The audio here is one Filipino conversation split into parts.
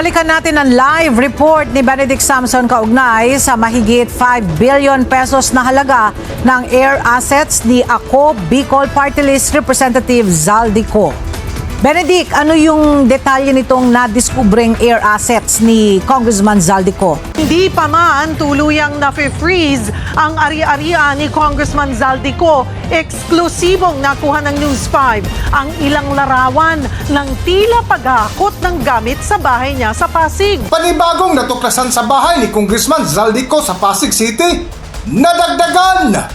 Balikan natin ang live report ni Benedict Samson kaugnay sa mahigit 5 billion pesos na halaga ng air assets ni Ako Bicol Party List Representative Zaldico. Benedict, ano yung detalye nitong nadiskubreng air assets ni Congressman Zaldico? Hindi pa man tuluyang na-freeze ang ari-arian ni Congressman Zaldico. Eksklusibong nakuha ng News 5 ang ilang larawan ng tila paghakot ng gamit sa bahay niya sa Pasig. Panibagong natuklasan sa bahay ni Congressman Zaldico sa Pasig City, nadagdagan!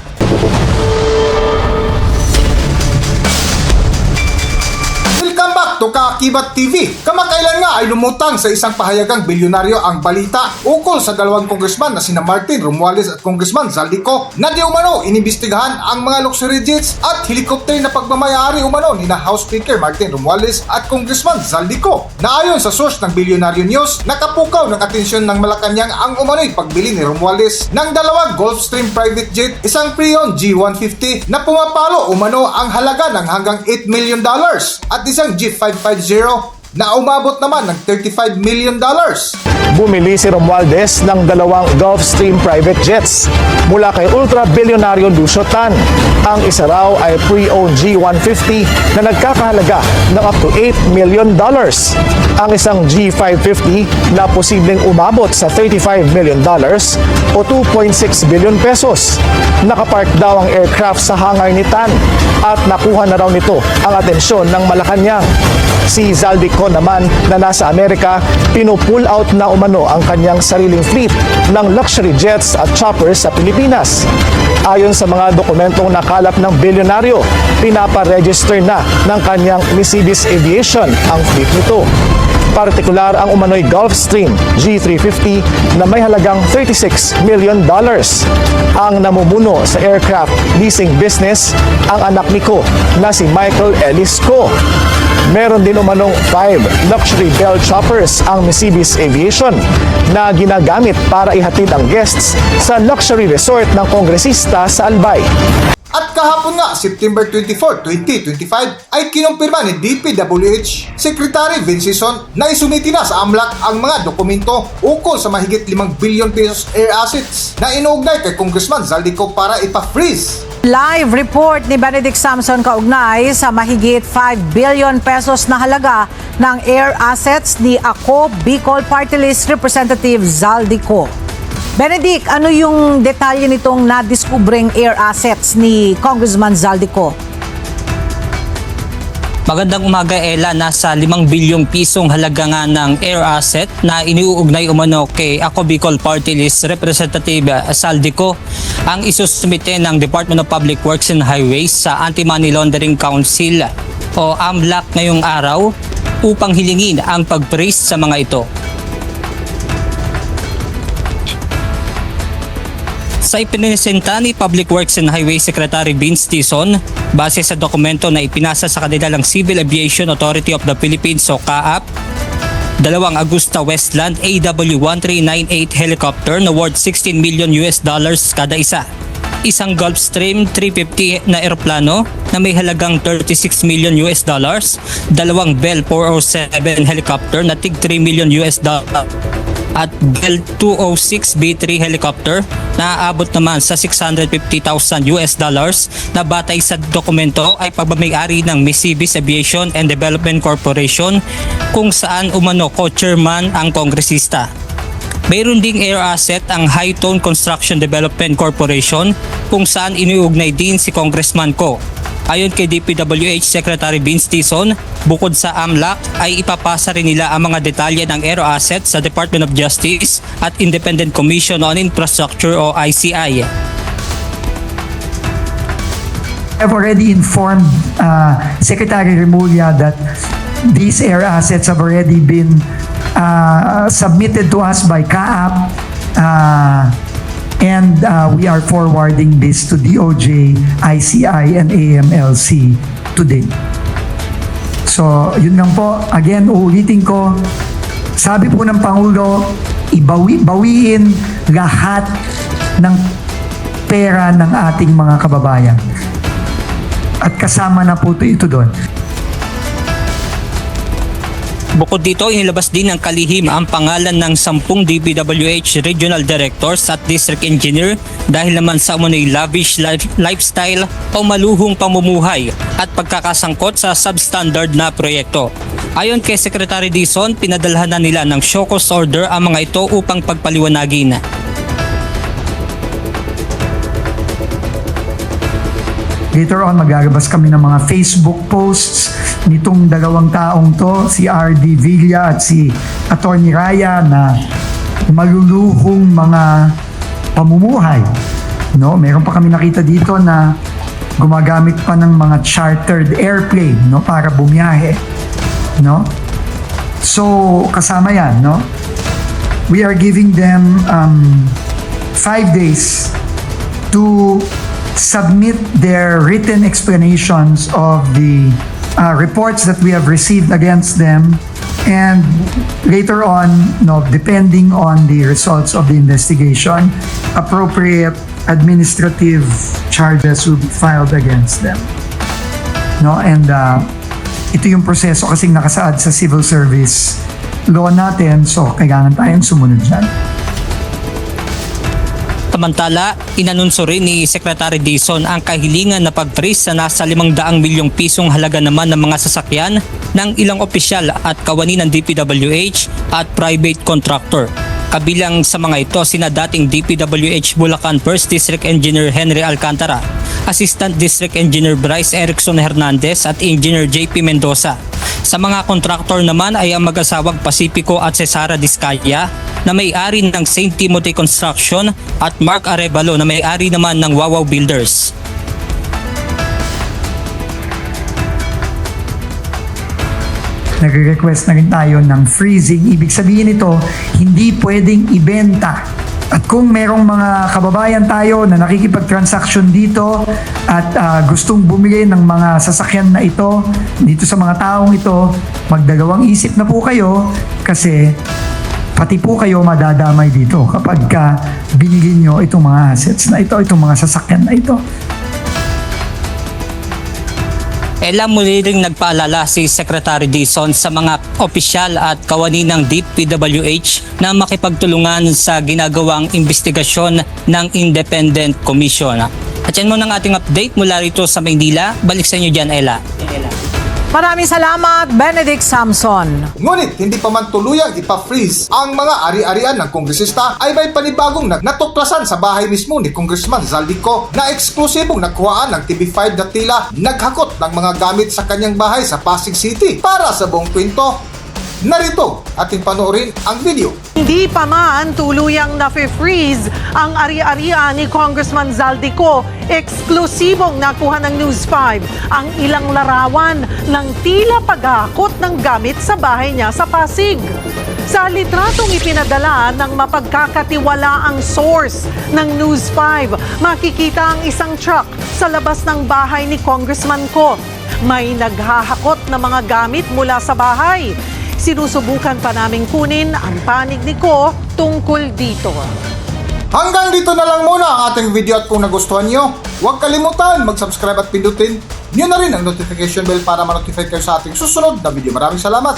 Welcome back to Kaakibat TV. Kamakailan nga ay lumutang sa isang pahayagang bilyonaryo ang balita ukol sa dalawang congressman na sina Martin Romualdez at Congressman Zaldico na di umano inimbestigahan ang mga luxury jets at helicopter na pagmamayari umano ni na House Speaker Martin Romualdez at Congressman Zaldico. Na ayon sa source ng Bilyonaryo News, nakapukaw ng atensyon ng Malacanang ang umano'y pagbili ni Romualdez ng dalawang Gulfstream private jet, isang Freon G150 na pumapalo umano ang halaga ng hanggang 8 million dollars at isang G550 na umabot naman ng 35 million dollars. bumili si Romualdez ng dalawang Gulfstream private jets mula kay ultra-bilyonaryo Lucio Tan. Ang isa raw ay pre-owned G150 na nagkakahalaga ng up to 8 million dollars. Ang isang G550 na posibleng umabot sa 35 million dollars o 2.6 billion pesos. Nakapark daw ang aircraft sa hangar ni Tan at nakuha na raw nito ang atensyon ng Malacanang. Si Zaldico naman na nasa Amerika, pinupull out na umano ang kanyang sariling fleet ng luxury jets at choppers sa Pilipinas. Ayon sa mga dokumentong nakalap ng bilyonaryo, pinapa-register na ng kanyang Mercedes Aviation ang fleet nito. Partikular ang umano'y Gulfstream G350 na may halagang 36 million dollars. Ang namumuno sa aircraft leasing business ang anak ni Ko na si Michael Ellis Ko. Meron din umanong 5 luxury Bell Choppers ang Mercedes Aviation na ginagamit para ihatid ang guests sa luxury resort ng kongresista sa Albay. At kahapon nga, September 24, 2025, ay kinumpirma ni DPWH Secretary Vince Sison na isumiti na sa AMLAC ang mga dokumento ukol sa mahigit 5 billion pesos air assets na inuugnay kay Congressman Zaldico para ipa-freeze. Live report ni Benedict Samson kaugnay sa mahigit 5 billion pesos na halaga ng air assets ni Ako Bicol Party List Representative Zaldico. Benedict, ano yung detalye nitong nadiskubreng air assets ni Congressman Zaldico? Magandang umaga Ella, nasa 5 bilyong pisong halaga nga ng air asset na iniuugnay umano kay Ako Bicol Party List Representative Saldico ang isusumite ng Department of Public Works and Highways sa Anti-Money Laundering Council o AMLAC ngayong araw upang hilingin ang pag-freeze sa mga ito. Sa ipinipresenta ni Public Works and Highway Secretary Vince Tison, base sa dokumento na ipinasa sa kanila ng Civil Aviation Authority of the Philippines o CAAP, dalawang Augusta Westland AW1398 helicopter na worth 16 million US dollars kada isa. Isang Gulfstream 350 na eroplano na may halagang 36 million US dollars, dalawang Bell 407 helicopter na tig 3 million US dollars at Bell 206 B3 helicopter na aabot naman sa 650,000 US dollars na batay sa dokumento ay pagmamayari ng Mercedes Aviation and Development Corporation kung saan umano co-chairman ang kongresista. Mayroon ding air asset ang High Tone Construction Development Corporation kung saan iniugnay din si Congressman Ko. Ayon kay DPWH Secretary Vince Tison, bukod sa AMLAC ay ipapasa rin nila ang mga detalye ng aero assets sa Department of Justice at Independent Commission on Infrastructure o ICI. I've already informed uh, Secretary Remulla that these air assets have already been uh, submitted to us by CAAP uh, and uh, we are forwarding this to DOJ, ICI, and AMLC today. So, yun lang po. Again, uulitin ko, sabi po ng Pangulo, ibawi, bawiin lahat ng pera ng ating mga kababayan. At kasama na po ito doon. Bukod dito, inilabas din ng kalihim ang pangalan ng 10 DPWH regional directors at district engineer dahil naman sa umunoy lavish life- lifestyle o maluhong pamumuhay at pagkakasangkot sa substandard na proyekto. Ayon kay Secretary Dizon, pinadalhan na nila ng show cause order ang mga ito upang pagpaliwanagin. Later on, magagabas kami ng mga Facebook posts nitong dalawang taong to, si R.D. Villa at si Attorney Raya na maluluhong mga pamumuhay. No, meron pa kami nakita dito na gumagamit pa ng mga chartered airplane no para bumiyahe. No? So, kasama 'yan, no? We are giving them um, five days to submit their written explanations of the uh, reports that we have received against them. And later on no depending on the results of the investigation appropriate administrative charges will be filed against them. No and uh, ito yung proseso kasing nakasaad sa civil service law natin. So kailangan tayong sumunod dyan Samantala, inanunso rin ni Secretary Dizon ang kahilingan na pag-freeze sa nasa 500 milyong pisong halaga naman ng mga sasakyan ng ilang opisyal at kawani ng DPWH at private contractor. Kabilang sa mga ito sina dating DPWH Bulacan 1st District Engineer Henry Alcantara, Assistant District Engineer Bryce Erickson Hernandez at Engineer JP Mendoza. Sa mga kontraktor naman ay ang mag-asawang Pacifico at Cesara Discaya na may-ari ng St. Timothy Construction at Mark Arevalo na may-ari naman ng Wawaw Builders. nagre-request na rin tayo ng freezing. Ibig sabihin ito, hindi pwedeng ibenta. At kung merong mga kababayan tayo na nakikipag-transaction dito at ah, gustong bumili ng mga sasakyan na ito, dito sa mga taong ito, magdalawang isip na po kayo kasi pati po kayo madadamay dito kapag ka binili nyo itong mga assets na ito, itong mga sasakyan na ito. Ela muli ring nagpaalala si Secretary Dizon sa mga opisyal at kawani ng DPWH na makipagtulungan sa ginagawang investigasyon ng Independent Commission. At yan mo ng ating update mula rito sa Maynila. Balik sa inyo dyan, Ella. Maraming salamat, Benedict Samson. Ngunit hindi pa man tuluyang ipa-freeze ang mga ari-arian ng kongresista ay may panibagong nag- natuklasan sa bahay mismo ni Congressman Zaldico na eksklusibong nakuhaan ng TV5 na tila naghakot ng mga gamit sa kanyang bahay sa Pasig City para sa buong kwento. Narito ating panoorin ang video. Hindi pa man tuluyang nafe-freeze ang ari-arian ni Congressman Zaldico. Eksklusibong nakuha ng News 5 ang ilang larawan ng tila paghakot ng gamit sa bahay niya sa Pasig. Sa litratong ipinadala ng mapagkakatiwalaang source ng News 5, makikita ang isang truck sa labas ng bahay ni Congressman ko. May naghahakot na mga gamit mula sa bahay. Sinusubukan pa naming kunin ang panig ni Ko tungkol dito. Hanggang dito na lang muna ang ating video at kung nagustuhan nyo, huwag kalimutan mag-subscribe at pindutin nyo na rin ang notification bell para ma-notify kayo sa ating susunod na video. Maraming salamat!